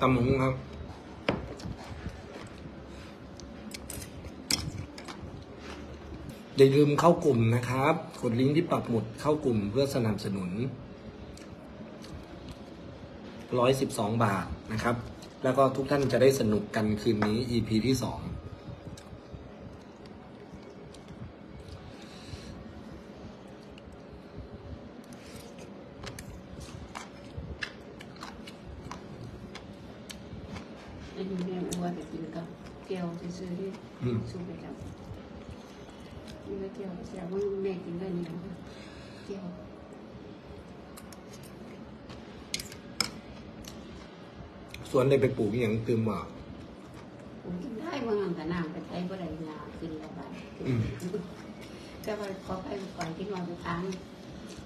ตำหงครับ อย่าลืมเข้ากลุ่มนะครับ กดลิงก์ที่ปักหมุดเข้ากลุ่มเพื่อสนับสนุน 112 บาทนะครับ แล้วก็ทุกท่านจะได้สนุกกันคืนนี้ EP ที่ 2 อันนี้แม่อ้วนไปกินกับเกี๊ยวซื้อๆที่อืมสุกไปจับนี่ก็เกี๊ยวแซ่บว่าแม่กินได้นี่นะเกี๊ยวสวนได้ไปปลูกอหย่างตืมว่าผมกินได้บางอันแต่น้ำไปใช้บ่ได้ยากินแล้วไปอืมแต่ว่าขอไปก่อนที่นอนไปทาง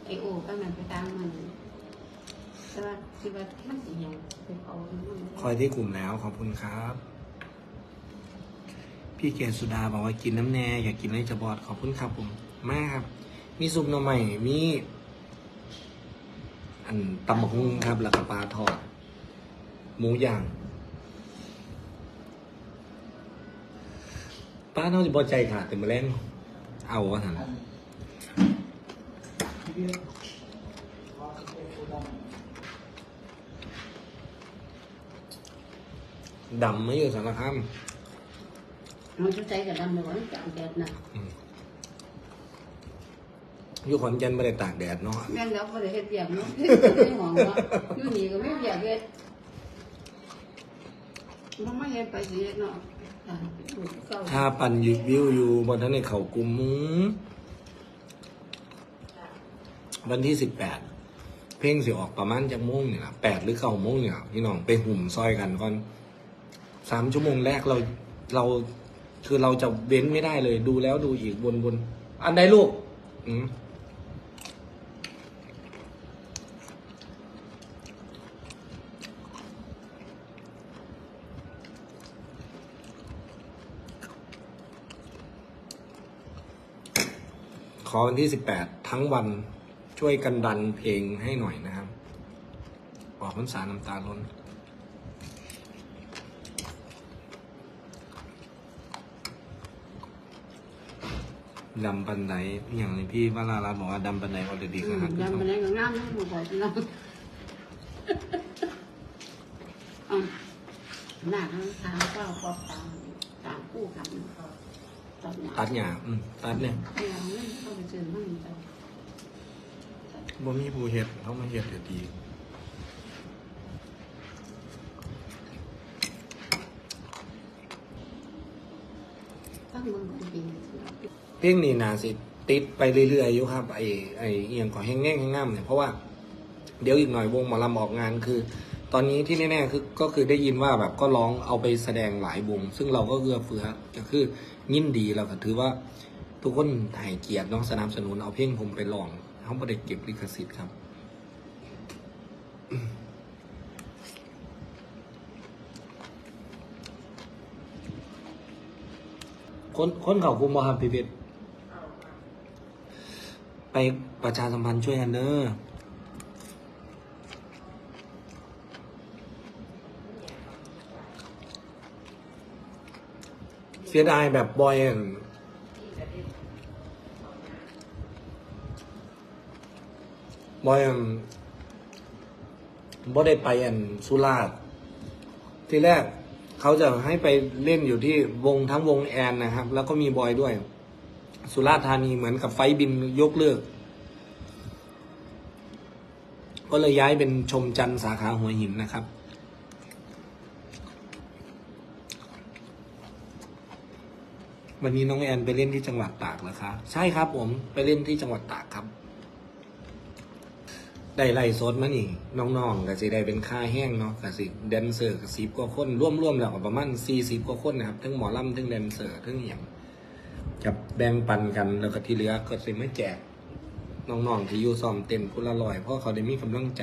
ไอโอก็มันไปทางมันแต่ว่า คิดว่ามันสิยังไปเอามันคอยที่กลุ่มแล้วขอบคุณครับ พี่เกศสุดาบอกว่ากินน้ำแน่อยากกินไอจะบอดขอบคุณครับผมมากครับ มีซุปหน่อใหม่มีอันตำบักหุ่งครับแล้วก็ปลาทอดหมูย่างป้าเน่าจะบอใจขาดแต่มาแรงเอาวะหัน ดำไม่อยู่สารคาม มันจะใจกับดำเลยว่าจะเอาแดดน่ะอยู่ขอนแก่นไม่ได้ตากแดดเนาะแม่นแล้วก็เลยเฮ็ดเบียกเนาะไม่หอมเนาะอยู่นี่ก็ไม่เบียกเฮ็ดมันไม่เฮ็ดไปสิเฮ็ดเนาะอ่าดูเก่าถ้าปั่นยูวิวอยู่บนนั้นในเขากลุ่มมึงวันที่สิบแปดเพลงสิออกประมาณจากโมงเนี่ยแปดหรือเก้าโมงเนี่ยพี่น้องไปหุ่มซอยกันก่อน สามชั่วโมงแรกเราเราคือเราจะเว้นไม่ได้เลย ดูแล้วดูอีกวนวนอันใดลูก อืมขอวันที่สิบแปดทั้งวันช่วยกันดันเพลงให้หน่อยนะครับออกพรรษาน้ำตาล้น ดำปันไดอย่างนี้พี่วราลาบอกว่าดำปันไดออเดอร์ดีขนาดยำมันได้ก็งามนะหมูบอกพี่น้องอะหน้าทั้งทางก็ครอบตามตามคู่กันตัดหน้าตัดหยาอืมตัดเนี่ยไม่เอาเงินเข้าไปซื้อมันไปบ่มีผู้เฮ็ดเขามาเฮ็ดเดี๋ ยวดีตั้งมึงนดีเพลงนี้นาสิติดไปเรื่อยๆอยู่ครับไอ้ไอ้เอียงของแห้งแง่งแห้งง่ำเนี่ยเพราะว่าเดี๋ยวอีกหน่อยวงหมอลำออกงานคือ ตอนนี้ที่แน่ๆคือก็คือได้ยินว่าแบบก็ร้องเอาไปแสดงหลายวง ซึ่งเราก็เอื้อเฟื้อก็คือยินดีเราก็ถือว่า ทุกคนให้เกียรติน้องสนับสนุนเอาเพลงผมไปลองเขาไม่ได้เก็บลิขสิทธิ์ครับ คนคนเขาคุมบ่ครับพี่เพชรไปประชาสัมพันธ์ช่วยกันเด้อเสียดายแบบบอยอั่นบอยอั่นบ่ได้ไปอันสุราษฎร์ที่แรก เขาจะให้ไปเล่นอยู่ที่วงทั้งวงแอนนะครับ แล้วก็มีบอยด้วย สุราษฎร์ธานีเหมือนกับไฟบินยกเลิก ก็เลยย้ายเป็นชมจันทร์สาขาหัวหินนะครับวันนี้น้องแอนไปเล่นที่จังหวัดตากเหรอคะใช่ครับผมไปเล่นที่จังหวัดตากครับ ได้ไล่สดมานี่น้องๆก็สิได้เป็นค่าแห้งเนาะก็สิแดนเซอร์ก็สิบกว่าคนร่วมๆแล้วก็ประมาณสี่สิบกว่าคนนะครับทั้งหมอลำทั้งแดนเซอร์ทั้งอย่างกับแบ่งปันกันแล้วก็ที่เหลือก็สิไม่แจกน้องๆที่อยู่ซ้อมเต็มพุละลอยเพราะเขาได้มีกำลังใจ